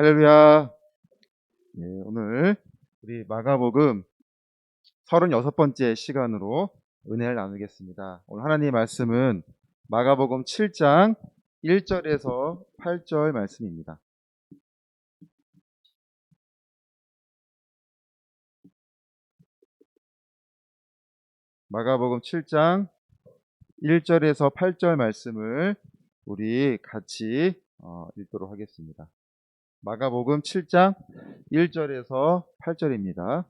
할렐루야. 예, 오늘 우리 마가복음 36번째 시간으로 은혜를 나누겠습니다. 오늘 하나님의 말씀은 마가복음 7장 1절에서 8절 말씀입니다. 마가복음 7장 1절에서 8절 말씀을 우리 같이 어, 읽도록 하겠습니다. 마가복음 7장 1절에서 8절입니다.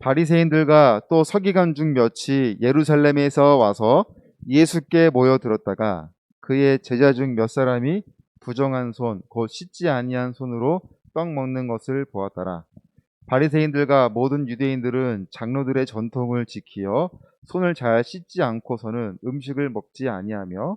바리새인들과 또 서기관 중 몇이 예루살렘에서 와서 예수께 모여들었다가 그의 제자 중 몇 사람이 부정한 손, 곧 씻지 아니한 손으로 떡 먹는 것을 보았더라. 바리새인들과 모든 유대인들은 장로들의 전통을 지키어 손을 잘 씻지 않고서는 음식을 먹지 아니하며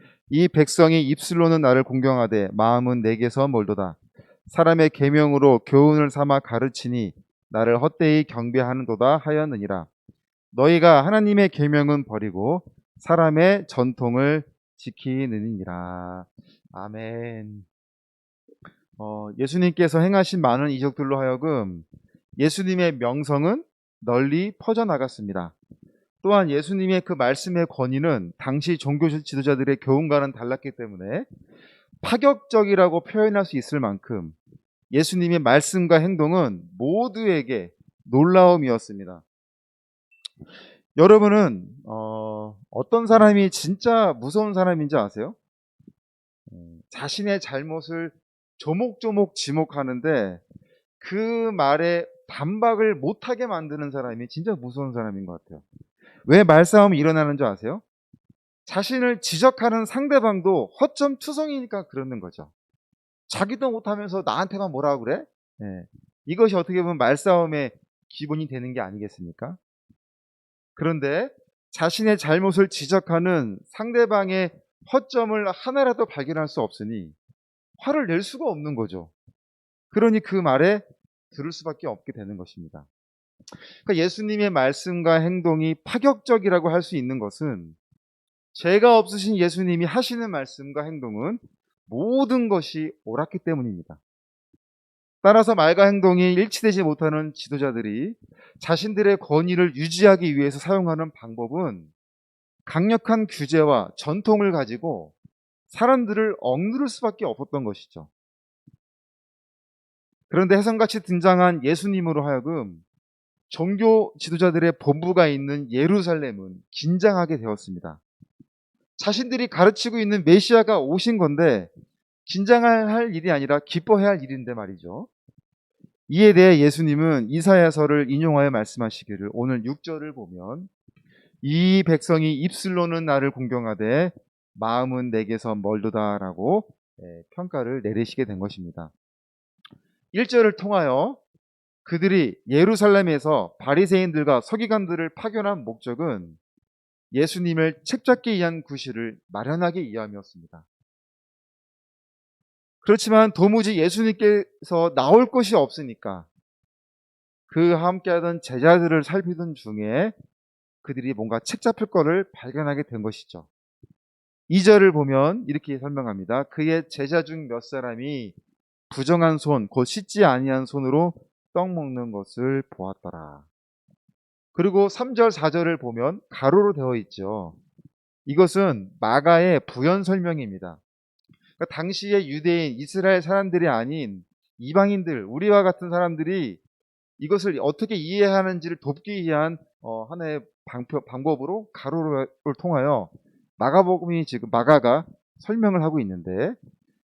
이 백성이 입술로는 나를 공경하되 마음은 내게서 멀도다. 사람의 계명으로 교훈을 삼아 가르치니 나를 헛되이 경배하는도다 하였느니라. 너희가 하나님의 계명은 버리고 사람의 전통을 지키느니라. 아멘. 어, 예수님께서 행하신 많은 이적들로 하여금 예수님의 명성은 널리 퍼져나갔습니다. 또한 예수님의 그 말씀의 권위는 당시 종교 지도자들의 교훈과는 달랐기 때문에 파격적이라고 표현할 수 있을 만큼 예수님의 말씀과 행동은 모두에게 놀라움이었습니다. 여러분은 어, 어떤 사람이 진짜 무서운 사람인지 아세요? 음, 자신의 잘못을 조목조목 지목하는데 그 말에 반박을 못하게 만드는 사람이 진짜 무서운 사람인 것 같아요. 왜 말싸움이 일어나는 줄 아세요? 자신을 지적하는 상대방도 허점 투성이니까 그러는 거죠. 자기도 못하면서 나한테만 뭐라 그래? 네. 이것이 어떻게 보면 말싸움의 기본이 되는 게 아니겠습니까? 그런데 자신의 잘못을 지적하는 상대방의 허점을 하나라도 발견할 수 없으니 화를 낼 수가 없는 거죠. 그러니 그 말에 들을 수밖에 없게 되는 것입니다. 그러니까 예수님의 말씀과 행동이 파격적이라고 할 수 있는 것은 죄가 없으신 예수님이 하시는 말씀과 행동은 모든 것이 옳았기 때문입니다. 따라서 말과 행동이 일치되지 못하는 지도자들이 자신들의 권위를 유지하기 위해서 사용하는 방법은 강력한 규제와 전통을 가지고 사람들을 억누를 수밖에 없었던 것이죠. 그런데 해성같이 등장한 예수님으로 하여금 종교 지도자들의 본부가 있는 예루살렘은 긴장하게 되었습니다. 자신들이 가르치고 있는 메시아가 오신 건데 긴장할 일이 아니라 기뻐해야 할 일인데 말이죠. 이에 대해 예수님은 이사야서를 인용하여 말씀하시기를 오늘 6절을 보면 이 백성이 입술로는 나를 공경하되 마음은 내게서 멀도다라고 예, 평가를 내리시게 된 것입니다. 1절을 통하여 그들이 예루살렘에서 바리새인들과 서기관들을 파견한 목적은 예수님을 책잡기 위한 구실을 마련하기 위함이었습니다. 그렇지만 도무지 예수님께서 나올 것이 없으니까 그 함께하던 제자들을 살피던 중에 그들이 뭔가 책 잡힐 거를 발견하게 된 것이죠. 2절을 보면 이렇게 설명합니다. 그의 제자 중 몇 사람이 부정한 손, 곧 씻지 아니한 손으로 떡 먹는 것을 보았더라. 그리고 3절, 4절을 보면 가로로 되어 있죠. 이것은 마가의 부연 설명입니다. 그러니까 당시의 유대인, 이스라엘 사람들이 아닌 이방인들, 우리와 같은 사람들이 이것을 어떻게 이해하는지를 돕기 위한 어, 하나의 방표, 방법으로 가로를 통하여 마가복음이 지금 마가가 설명을 하고 있는데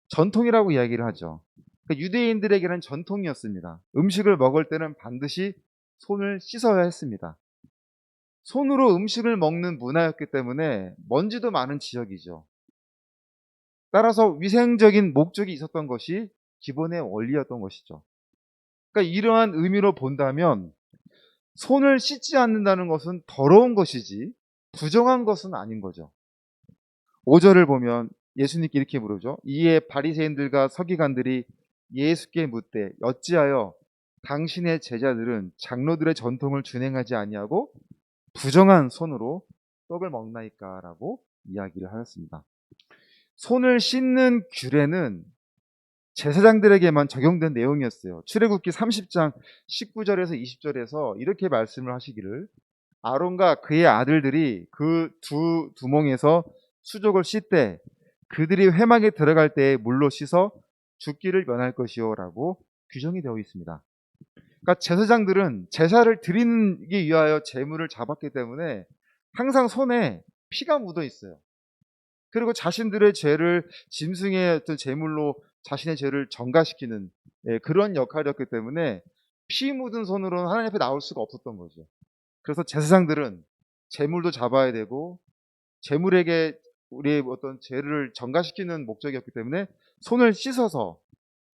전통이라고 이야기를 하죠. 그러니까 유대인들에게는 전통이었습니다. 음식을 먹을 때는 반드시 손을 씻어야 했습니다. 손으로 음식을 먹는 문화였기 때문에 먼지도 많은 지역이죠. 따라서 위생적인 목적이 있었던 것이 기본의 원리였던 것이죠. 그러니까 이러한 의미로 본다면 손을 씻지 않는다는 것은 더러운 것이지 부정한 것은 아닌 거죠. 5절을 보면 예수님께 이렇게 물으죠. 이에 바리새인들과 서기관들이 예수께 묻되 어찌하여 당신의 제자들은 장로들의 전통을 준행하지 아니하고 부정한 손으로 떡을 먹나이까라고 이야기를 하였습니다. 손을 씻는 규례는 제사장들에게만 적용된 내용이었어요. 출애굽기 30장 19절에서 20절에서 이렇게 말씀을 하시기를 아론과 그의 아들들이 그 두 두몽에서 수족을 씻되 그들이 회막에 들어갈 때에 물로 씻어 죽기를 면할 것이요라고 규정이 되어 있습니다. 그러니까 제사장들은 제사를 드리기 위하여 제물을 잡았기 때문에 항상 손에 피가 묻어 있어요. 그리고 자신들의 죄를 짐승의 어떤 제물로 자신의 죄를 전가시키는 예, 그런 역할이었기 때문에 피 묻은 손으로는 하나님 앞에 나올 수가 없었던 거죠. 그래서 제사장들은 제물도 잡아야 되고 제물에게 우리의 어떤 죄를 전가시키는 목적이었기 때문에 손을 씻어서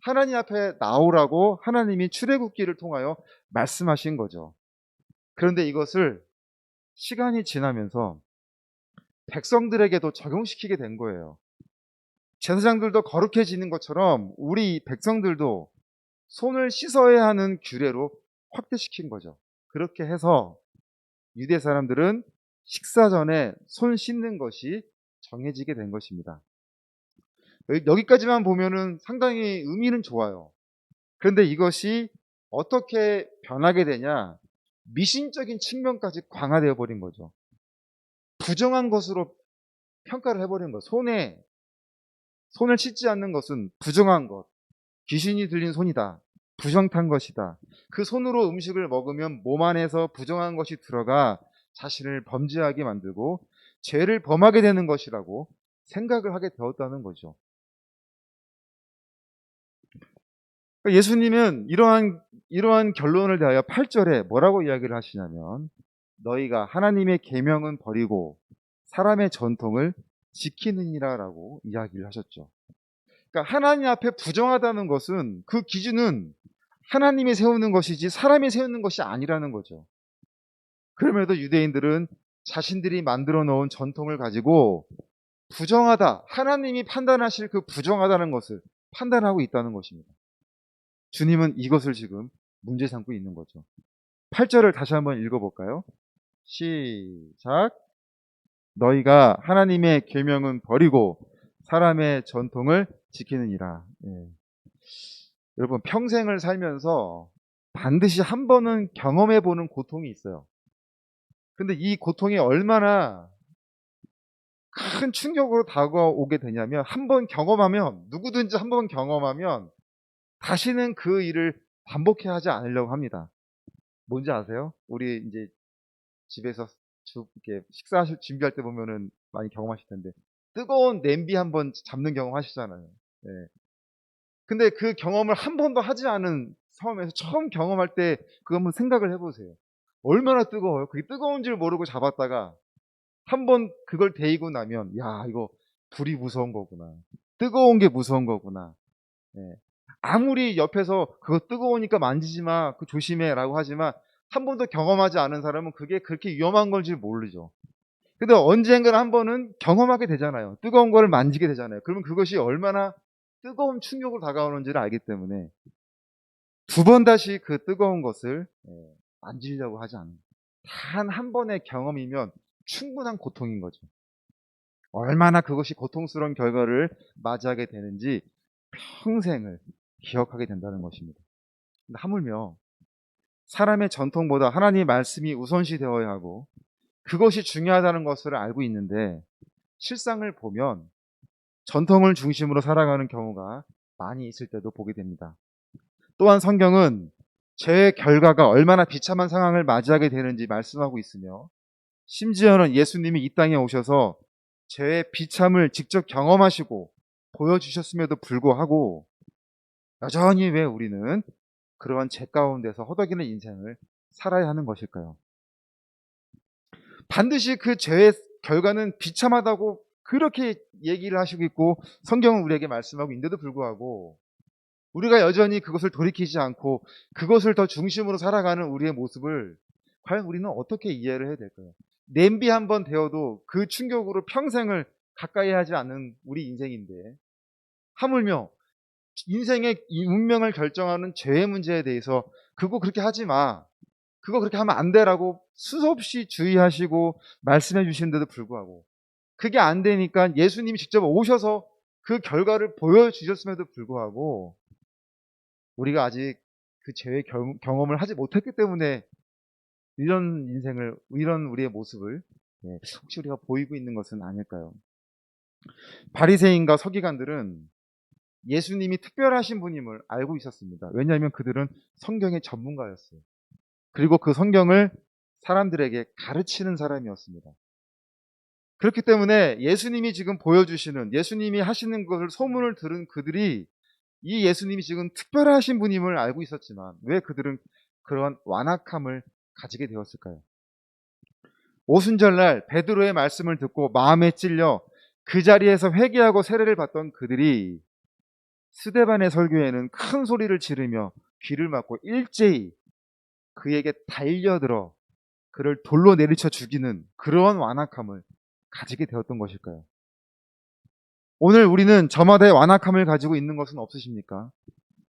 하나님 앞에 나오라고 하나님이 출애굽기를 통하여 말씀하신 거죠. 그런데 이것을 시간이 지나면서 백성들에게도 적용시키게 된 거예요. 제사장들도 거룩해지는 것처럼 우리 백성들도 손을 씻어야 하는 규례로 확대시킨 거죠. 그렇게 해서 유대 사람들은 식사 전에 손 씻는 것이 정해지게 된 것입니다. 여기까지만 보면은 상당히 의미는 좋아요. 그런데 이것이 어떻게 변하게 되냐? 미신적인 측면까지 강화되어 버린 거죠. 부정한 것으로 평가를 해버린 것. 손에 손을 씻지 않는 것은 부정한 것. 귀신이 들린 손이다. 부정탄 것이다. 그 손으로 음식을 먹으면 몸 안에서 부정한 것이 들어가 자신을 범죄하게 만들고 죄를 범하게 되는 것이라고 생각을 하게 되었다는 거죠. 그러니까 예수님은 이러한, 이러한 결론을 대하여 8절에 뭐라고 이야기를 하시냐면 너희가 하나님의 계명은 버리고 사람의 전통을 지키느니라라고 이야기를 하셨죠. 그러니까 하나님 앞에 부정하다는 것은 그 기준은 하나님이 세우는 것이지 사람이 세우는 것이 아니라는 거죠. 그럼에도 유대인들은 자신들이 만들어 놓은 전통을 가지고 부정하다, 하나님이 판단하실 그 부정하다는 것을 판단하고 있다는 것입니다. 주님은 이것을 지금 문제 삼고 있는 거죠. 8절을 다시 한번 읽어볼까요? 시작. 너희가 하나님의 계명은 버리고 사람의 전통을 지키느니라. 예. 여러분 평생을 살면서 반드시 한 번은 경험해 보는 고통이 있어요. 근데 이 고통이 얼마나 큰 충격으로 다가오게 되냐면 한 번 경험하면 누구든지 한 번 경험하면 다시는 그 일을 반복해 하지 않으려고 합니다. 뭔지 아세요? 우리 이제 집에서 이렇게 식사하실 준비할 때 보면은 많이 경험하실 텐데 뜨거운 냄비 한번 잡는 경험 하시잖아요. 네. 근데 그 경험을 한 번도 하지 않은 섬에서 처음 경험할 때 그거 한번 생각을 해보세요. 얼마나 뜨거워요? 그게 뜨거운 줄 모르고 잡았다가 한 번 그걸 데이고 나면 야 이거 불이 무서운 거구나. 뜨거운 게 무서운 거구나. 네. 아무리 옆에서 그거 뜨거우니까 만지지 마, 그 조심해라고 하지만 한 번도 경험하지 않은 사람은 그게 그렇게 위험한 걸지 모르죠. 근데 언젠가는 한 번은 경험하게 되잖아요. 뜨거운 걸 만지게 되잖아요. 그러면 그것이 얼마나 뜨거운 충격으로 다가오는지를 알기 때문에 두 번 다시 그 뜨거운 것을 예, 만지려고 하지 않는 단 한 번의 경험이면 충분한 고통인 거죠. 얼마나 그것이 고통스러운 결과를 맞이하게 되는지 평생을 기억하게 된다는 것입니다. 하물며 사람의 전통보다 하나님의 말씀이 우선시 되어야 하고 그것이 중요하다는 것을 알고 있는데 실상을 보면 전통을 중심으로 살아가는 경우가 많이 있을 때도 보게 됩니다. 또한 성경은 죄의 결과가 얼마나 비참한 상황을 맞이하게 되는지 말씀하고 있으며 심지어는 예수님이 이 땅에 오셔서 죄의 비참을 직접 경험하시고 보여주셨음에도 불구하고 여전히 왜 우리는 그러한 죄 가운데서 허덕이는 인생을 살아야 하는 것일까요? 반드시 그 죄의 결과는 비참하다고 그렇게 얘기를 하시고 있고 성경은 우리에게 말씀하고 있는데도 불구하고 우리가 여전히 그것을 돌이키지 않고 그것을 더 중심으로 살아가는 우리의 모습을 과연 우리는 어떻게 이해를 해야 될까요? 냄비 한 번 데워도 그 충격으로 평생을 가까이 하지 않는 우리 인생인데 하물며 인생의 이 운명을 결정하는 죄의 문제에 대해서 그거 그렇게 하지 마. 그거 그렇게 하면 안 돼라고 수없이 주의하시고 말씀해 주시는데도 불구하고 그게 안 되니까 예수님이 직접 오셔서 그 결과를 보여주셨음에도 불구하고 우리가 아직 그 죄의 경- 경험을 하지 못했기 때문에 이런 인생을 이런 우리의 모습을 예, 혹시 우리가 보이고 있는 것은 아닐까요? 바리새인과 서기관들은 예수님이 특별하신 분임을 알고 있었습니다. 왜냐하면 그들은 성경의 전문가였어요. 그리고 그 성경을 사람들에게 가르치는 사람이었습니다. 그렇기 때문에 예수님이 지금 보여주시는 예수님이 하시는 것을 소문을 들은 그들이 이 예수님이 지금 특별하신 분임을 알고 있었지만 왜 그들은 그런 완악함을 가지게 되었을까요? 오순절날 베드로의 말씀을 듣고 마음에 찔려 그 자리에서 회개하고 세례를 받던 그들이 스데반의 설교에는 큰 소리를 지르며 귀를 막고 일제히 그에게 달려들어 그를 돌로 내리쳐 죽이는 그러한 완악함을 가지게 되었던 것일까요? 오늘 우리는 저마다의 완악함을 가지고 있는 것은 없으십니까?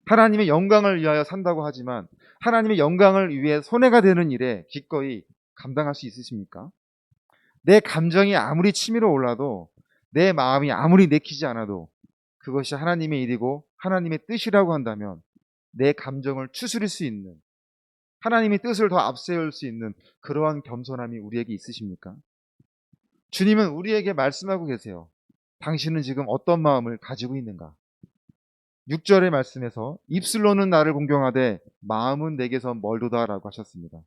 하나님의 영광을 위하여 산다고 하지만 하나님의 영광을 위해 손해가 되는 일에 기꺼이 감당할 수 있으십니까? 내 감정이 아무리 치밀어 올라도 내 마음이 아무리 내키지 않아도 그것이 하나님의 일이고 하나님의 뜻이라고 한다면 내 감정을 추스릴 수 있는 하나님의 뜻을 더 앞세울 수 있는 그러한 겸손함이 우리에게 있으십니까? 주님은 우리에게 말씀하고 계세요. 당신은 지금 어떤 마음을 가지고 있는가? 6절의 말씀에서 입술로는 나를 공경하되 마음은 내게서 멀도다라고 하셨습니다.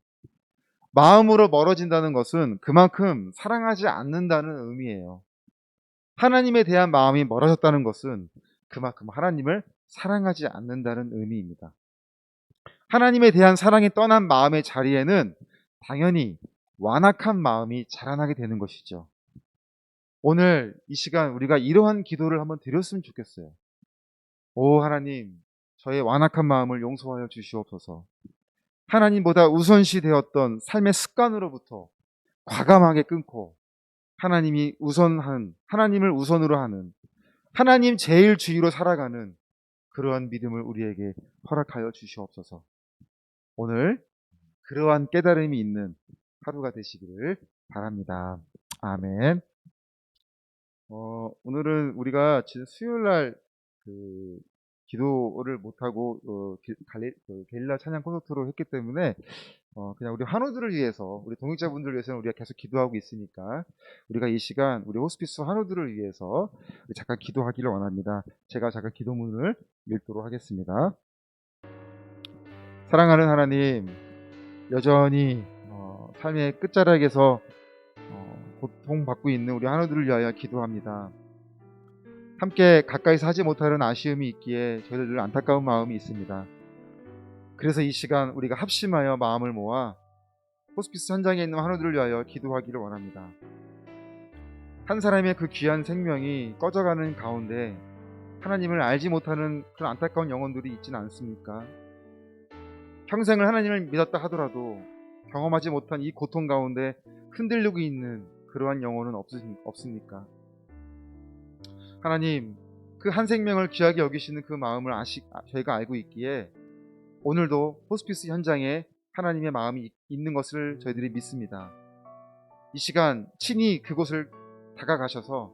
마음으로 멀어진다는 것은 그만큼 사랑하지 않는다는 의미예요. 하나님에 대한 마음이 멀어졌다는 것은 그만큼 하나님을 사랑하지 않는다는 의미입니다. 하나님에 대한 사랑이 떠난 마음의 자리에는 당연히 완악한 마음이 자라나게 되는 것이죠. 오늘 이 시간 우리가 이러한 기도를 한번 드렸으면 좋겠어요. 오 하나님, 저의 완악한 마음을 용서하여 주시옵소서. 하나님보다 우선시 되었던 삶의 습관으로부터 과감하게 끊고 하나님이 우선한 하나님을 우선으로 하는 하나님 제일 주의로 살아가는 그러한 믿음을 우리에게 허락하여 주시옵소서. 오늘 그러한 깨달음이 있는 하루가 되시기를 바랍니다. 아멘. 어, 오늘은 우리가 지난 수요일 날 그 기도를 못하고 어, 게- 갈레, 그 찬양 콘서트로 했기 때문에 어, 그냥 우리 환우들을 위해서 우리 동역자분들을 위해서는 우리가 계속 기도하고 있으니까 우리가 이 시간 우리 호스피스 환우들을 위해서 잠깐 기도하기를 원합니다. 제가 잠깐 기도문을 읽도록 하겠습니다. 사랑하는 하나님, 여전히 어, 삶의 끝자락에서 어, 고통받고 있는 우리 환우들을 위하여 기도합니다. 함께 가까이서 하지 못하는 아쉬움이 있기에 저희들 늘 안타까운 마음이 있습니다. 그래서 이 시간 우리가 합심하여 마음을 모아 호스피스 현장에 있는 환우들을 위하여 기도하기를 원합니다. 한 사람의 그 귀한 생명이 꺼져가는 가운데 하나님을 알지 못하는 그런 안타까운 영혼들이 있지는 않습니까? 평생을 하나님을 믿었다 하더라도 경험하지 못한 이 고통 가운데 흔들리고 있는 그러한 영혼은 없으- 없습니까? 하나님, 그 한 생명을 귀하게 여기시는 그 마음을 아시, 아, 저희가 알고 있기에 오늘도 호스피스 현장에 하나님의 마음이 있- 있는 것을 저희들이 믿습니다. 이 시간 친히 그곳을 다가가셔서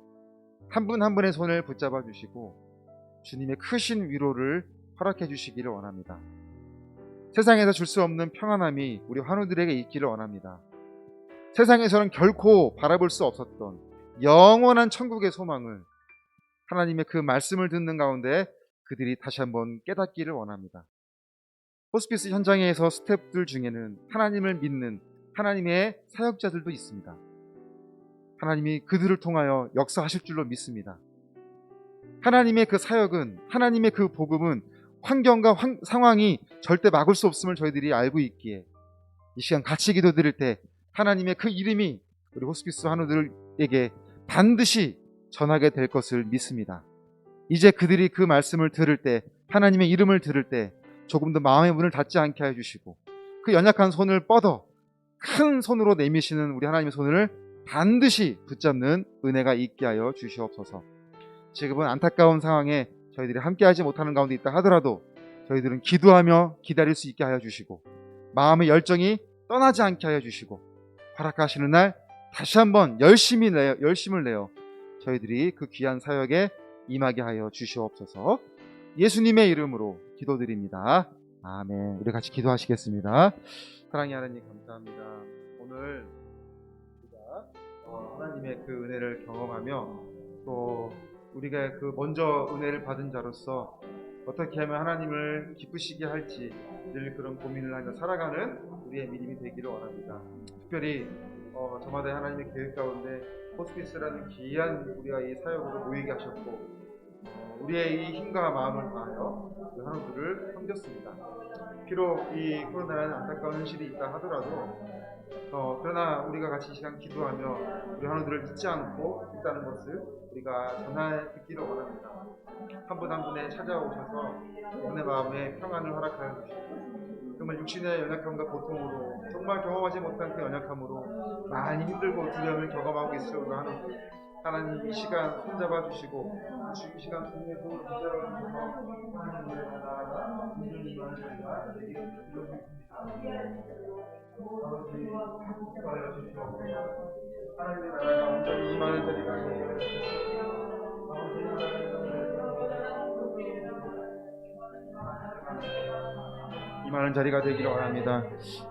한분한 분의 손을 붙잡아 주시고 주님의 크신 위로를 허락해 주시기를 원합니다. 세상에서 줄 수 없는 평안함이 우리 환우들에게 있기를 원합니다. 세상에서는 결코 바라볼 수 없었던 영원한 천국의 소망을 하나님의 그 말씀을 듣는 가운데 그들이 다시 한번 깨닫기를 원합니다. 호스피스 현장에서 스태프들 중에는 하나님을 믿는 하나님의 사역자들도 있습니다. 하나님이 그들을 통하여 역사하실 줄로 믿습니다. 하나님의 그 사역은 하나님의 그 복음은 환경과 환- 상황이 절대 막을 수 없음을 저희들이 알고 있기에 이 시간 같이 기도드릴 때 하나님의 그 이름이 우리 호스피스 한우들에게 반드시 전하게 될 것을 믿습니다. 이제 그들이 그 말씀을 들을 때 하나님의 이름을 들을 때 조금 더 마음의 문을 닫지 않게 해 주시고 그 연약한 손을 뻗어 큰 손으로 내미시는 우리 하나님의 손을 반드시 붙잡는 은혜가 있게 하여 주시옵소서. 지금은 안타까운 상황에 저희들이 함께하지 못하는 가운데 있다 하더라도 저희들은 기도하며 기다릴 수 있게 하여 주시고 마음의 열정이 떠나지 않게 하여 주시고 허락하시는 날 다시 한번 열심히 내어 열심을 내어 저희들이 그 귀한 사역에 임하게 하여 주시옵소서. 예수님의 이름으로 기도드립니다. 아멘. 우리 같이 기도하시겠습니다. 사랑의 하나님 감사합니다. 오늘 우리가 어, 하나님의 그 은혜를 경험하며 또 우리가 그 먼저 은혜를 받은 자로서 어떻게 하면 하나님을 기쁘시게 할지 늘 그런 고민을 하며 살아가는 우리의 믿음이 되기를 원합니다. 특별히 어, 저마다 하나님의 계획 가운데 호스피스라는 귀한 우리가 이 사역으로 모이게 하셨고 어, 우리의 이 힘과 마음을 다하여 그 한우들을 섬겼습니다. 비록 이 코로나라는 안타까운 현실이 있다 하더라도 어, 그러나 우리가 같이 이 시간 기도하며 우리 한우들을 잊지 않고 있다는 것을 우리가 전해 듣기를 원합니다. 한 분 한 분에 찾아오셔서 여러분의 마음에 평안을 허락하여 주시고 정말 육신의 연약함과 고통으로 정말 경험하지 못한 그 연약함으로 많이 힘들고 두려움을 경험하고 우리 한우들 하나님 이 시간 손잡아 주시고 이 시간 주셔서 하나님의 나라가 온전히 임하시리라 아 임하는 자리가 되기를 원합니다.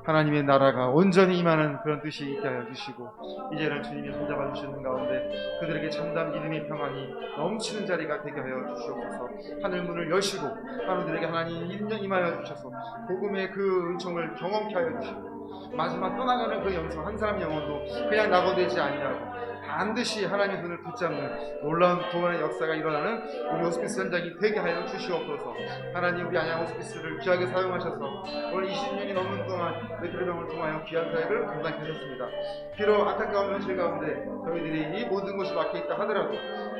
하나님의 나라가 온전히 임하는 그런 뜻이 있게 하여 주시고 이제는 주님이 손잡아 주시는 가운데 그들에게 참담 믿음의 평안이 넘치는 자리가 되게 하여 주시옵소서 하늘 문을 여시고 하나님들에게 하나님 인정 임하여 주셔서 복음의 그 은총을 경험케 하여 주시고 마지막 떠나가는 그 영성 한 사람 영혼도 그냥 낙오되지 아니하고 반드시 하나님의 손을 붙잡는 놀라운 구원의 역사가 일어나는 우리 호스피스 현장이 되게 하여 주시옵소서. 하나님 우리 안양 호스피스를 귀하게 사용하셔서 오늘 20년이 넘는 동안 메트로병을 통하여 귀한 사역을 감당케 하셨습니다. 비록 안타까운 현실 가운데 저희들이 이 모든 것이 막혀 있다 하더라도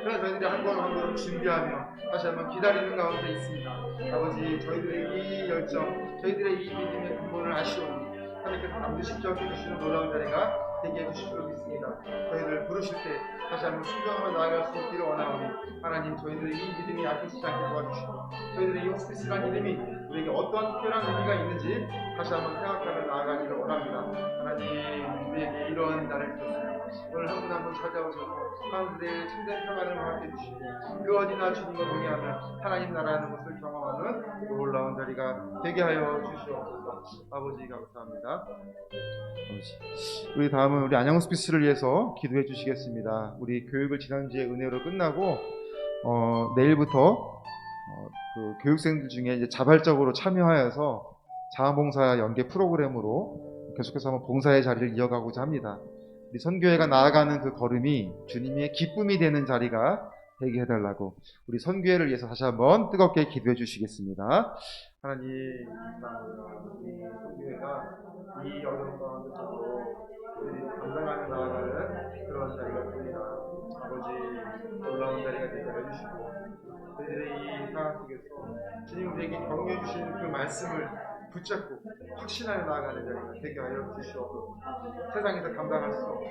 그러나 저희들이 한 걸음 한 걸음 준비하며 다시 한번 기다리는 가운데 있습니다. 아버지 저희들의 이 열정 저희들의 이 믿음의 근본을 아시오니 하나님께서 반드시 기억해 주시는 놀라운 자리가 되게 해주시기로 믿습니다. 저희를 부르실 때 다시 한번 순종하며 나아갈 수 있기를 원하오니 하나님 저희들의 이 믿음이 약해지지 않게 도와주시고 저희들의 이 호스피스라는 이름이 우리에게 어떠한 특별한 의미가 있는지 다시 한번 생각하며 나아가기를 원합니다. 하나님 우리에게 이런 날을 주셨습니다. 오늘 한 분 한 분 찾아오셔서 사람들의 참된 평안을 허락해 주시고 그 어디나 주님과 동행하며 하나님 나라는 것을 경험하는 놀라운 자리가 되게 하여 주시옵소서 아버지 감사합니다. 우리 다음은 우리 안녕 호스피스를 위해서 기도해 주시겠습니다. 우리 교육을 지난주에 은혜로 끝나고 어, 내일부터 어, 그 교육생들 중에 이제 자발적으로 참여하여서 자원봉사 연계 프로그램으로 계속해서 한번 봉사의 자리를 이어가고자 합니다. 우리 선교회가 나아가는 그 걸음이 주님의 기쁨이 되는 자리가 되게 해달라고 우리 선교회를 위해서 다시 한번 뜨겁게 기도해 주시겠습니다. 하나님 선교회가 이 어려운 가운데서도 감당하며 나아가는 그런 자리가 됩니다. 아버지 놀라운 자리가 되게 해주시고 저희들의 이 상황 속에서 주님 우리에게 격려해 주시는 그 말씀을 붙잡고 확신하여 나아가는 자리가 되게 하여 주시옵소서 세상에서 감당할 수 없는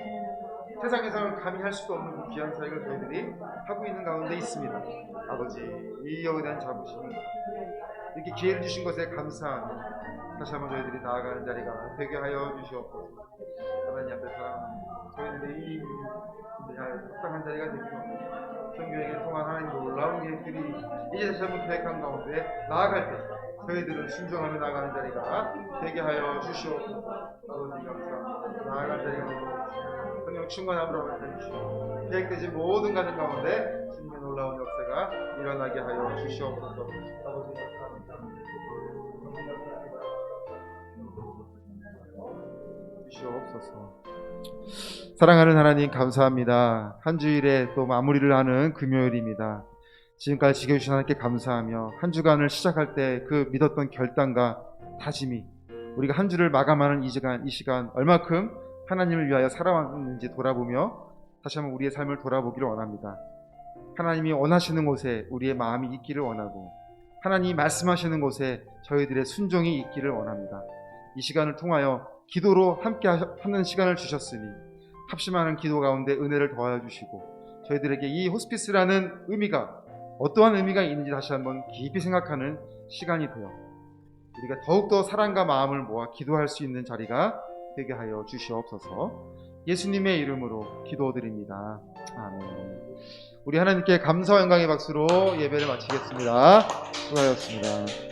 세상에서는 감히 할 수도 없는 그 귀한 사역을 저희들이 하고 있는 가운데 있습니다. 아버지 이 여에 대한 자부심이 이렇게 기회를 주신 것에 감사하며 다시 한번 저희들이 나아가는 자리가 되게 하여 주시옵소서 하나님 앞에 사랑합니다. 저희들의 이 속상한 자리가 되기를 원합니다. 성교에게 통한 하나님 놀라운 계획들이 이제 다시 한번 계획한 가운데 나아갈 때 저희들은 순종하며 나아가는 자리가 되게 하여 주시옵소서 아버지 감사합니다. 나아갈 자리가 성령 충만함으로 해주시고 계획되지 모든 가정 가운데 주님의 놀라운 역사가 일어나게 하여 주시옵소서 아버지 감사합니다. 주시옵소서. 사랑하는 하나님 감사합니다. 한 주일에 또 마무리를 하는 금요일입니다. 지금까지 지켜주신 하나님께 감사하며 한 주간을 시작할 때 그 믿었던 결단과 다짐이 우리가 한 주를 마감하는 이 시간, 이 시간 얼마큼 하나님을 위하여 살아왔는지 돌아보며 다시 한번 우리의 삶을 돌아보기를 원합니다. 하나님이 원하시는 곳에 우리의 마음이 있기를 원하고 하나님 말씀하시는 곳에 저희들의 순종이 있기를 원합니다. 이 시간을 통하여 기도로 함께 하는 시간을 주셨으니 합심하는 기도 가운데 은혜를 더하여 주시고 저희들에게 이 호스피스라는 의미가 어떠한 의미가 있는지 다시 한번 깊이 생각하는 시간이 되어 우리가 더욱더 사랑과 마음을 모아 기도할 수 있는 자리가 되게 하여 주시옵소서 예수님의 이름으로 기도드립니다. 아멘. 우리 하나님께 감사와 영광의 박수로 예배를 마치겠습니다. 수고하셨습니다.